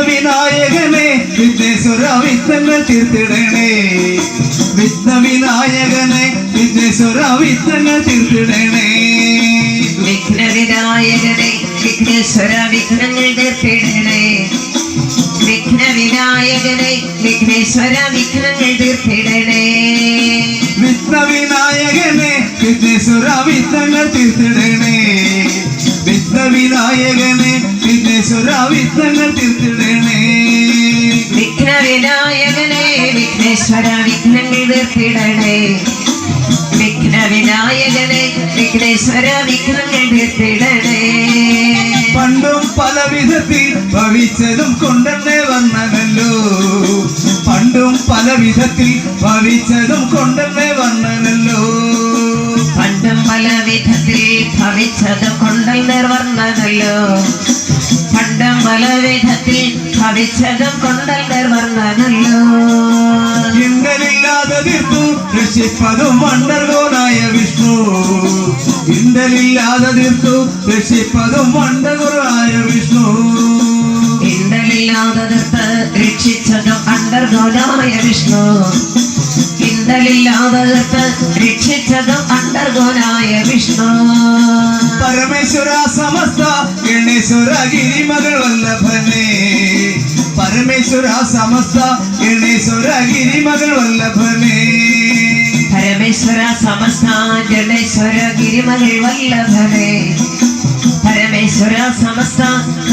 വിഘ്നവിനായകനെ വിഘ്നേശ്വര വിഘ്നങ്ങൾ തീർത്തിടണേ. വിഘ്നവിനായകനെ വിഘ്നേശ്വര വിഘ്നങ്ങൾ തീർത്തിടണേ. വിഘ്നവിനായകനെ വിഘ്നേശ്വര വിഘ്നങ്ങൾ തീർത്തിടണേ. വിഘ്നവിനായകനെ വിഘ്നേശ്വര വിഘ്നങ്ങൾ തീർത്തിടണേ. വിഘ്നവിനായകനെ വിഘ്നേശ്വര വിഘ്നങ്ങൾ തീർത്തിടണേ. വിഘ്നവിനായകനെ വിഘ്നേശ്വര വിഘ്നങ്ങൾ തീർത്തിടണേ. വിഘ്നവിനായകനെ വിഘ്നേശ്വര വിഘ്നങ്ങൾ തീർത്തിടണേ. പണ്ടും പല വിധത്തിൽ ഭവിച്ചതും കൊണ്ടെന്നേ വന്നതല്ലോ. പണ്ടും പല വിധത്തിൽ ഭവിച്ചതും കൊണ്ടെന്നേ വന്നതല്ലോ. പണ്ടും പല വിധത്തിൽ ഭവിച്ചതും കൊണ്ടെന്നേ നിർവർണതല്ലോ പണ്ടും പല വിധത്തിൽ ഭവിച്ചതും കൊണ്ടൽ നിർവർണതല്ലോ ഇണ്ടലില്ലാതെ തീർത്തു രക്ഷിപ്പതും വണ്ടർഗോനായ വിഷ്ണു. ഇന്നലില്ലാതെ തീർത്തു രക്ഷിപ്പതും വണ്ടർഗോനായ വിഷ്ണു. ഇണ്ടലില്ലാതെ തീർത്ത് രക്ഷിച്ചതും അണ്ടർഗോനായ വിഷ്ണു. ഇണ്ടലില്ലാതെ തീർത്ത് രക്ഷിച്ചതും അണ്ടർഗോനായ വിഷ്ണു. പരമേശ്വര സമസ്ത ഗണേശ്വര ഗിരിമകൾ വല്ലഭനേ പരമേശ്വര സമസ്ത ഗണേശ്വര ഗിരിമകൾ വല്ലഭനേ പരമേശ്വര സമസ്ത ഗണേശ്വര ഗിരിമകൾ വല്ലഭനേ പരമേശ്വര സമസ്ത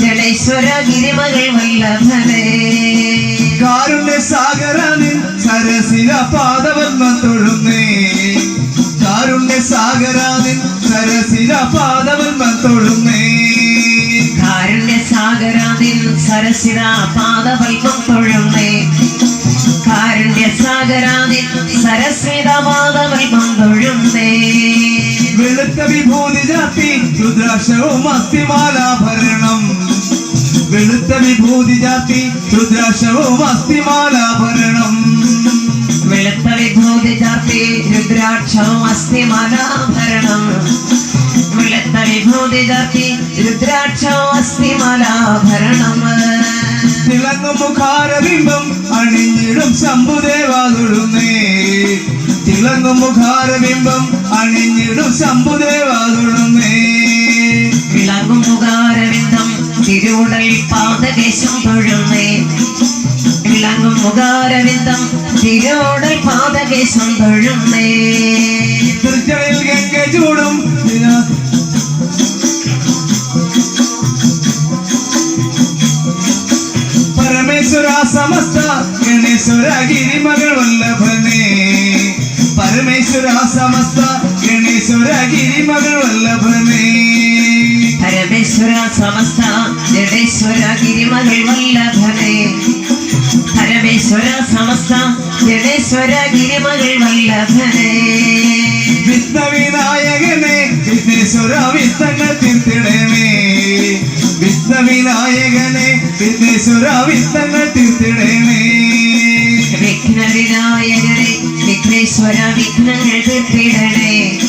ഗണേശ്വര ഗിരിമകൾ വല്ലഭനേ കാരുണ്യ സാഗരനിൽ സരസില പാദവന്മ തൊഴുന്നേ കാരുണ്യ സാഗരനിൽ സരസില പാദവന്മ തൊഴുന്നേ കാരുണ്യ സാഗരാതിൽ സരസിര പാദപൽപ്പം തൊഴുന്നേ. കാരുണ്യ സാഗരാതിൽ സരസിര പാദപൽപ്പം തൊഴുന്നേ. വെളുത്ത വിഭൂതി ജാതി രുദ്രാക്ഷവും അസ്ഥിമാലാഭരണം വെളുത്ത വിഭൂതി ജാതി രുദ്രാക്ഷവും അസ്ഥിമാലാഭരണം വെളുത്ത വിഭൂതി ചാർത്തി രുദ്രാക്ഷവും അസ്ഥിമാലാഭരണം വെളുത്ത വിഭൂതി ചാർത്തി രുദ്രാക്ഷവും അസ്ഥിമാലാഭരണം തിളങ്ങും മുഖാരബിംബം അണിഞ്ഞിടും ശംഭുദേവാതുഴുന്നേ തിളങ്ങും മുഖാരബിംബം അണിഞ്ഞിടും ശംഭുദേവാതുഴുന്നേ തിളങ്ങും മുഖാരബിന്ദം തിരുവുടൽ പാദകേശം തൊഴുന്നേ. തിളങ്ങും മുഖാരവിന്ദം തിരുവുടൽ പാദകേശം തൊഴുന്നേ. തൃച്ചടയിൽ ഗംഗ ചൂടും ഗണേശ്വര ഗിരിമകൾ വല്ലഭനെ പരമേശ്വര സമസ്ത ഗണേശ്വര വല്ലഭനെ പരമേശ്വര ജഡേശ്വര ഗിരിമകൾ വല്ലഭനെ പരമേശ്വര സമസ്ത വല്ലഭനെ വിഘ്നേശ്വര വിത്തങ്ങൾ തീർത്തിടണേ വിഘ്നവിനായകനെ വിഘ്നേശ്വര വിത്തങ്ങൾ തീർത്തിടണേ വിഘ്നേശ്വര വിഘ്നങ്ങൾ വിഘ്നവിനായകനെ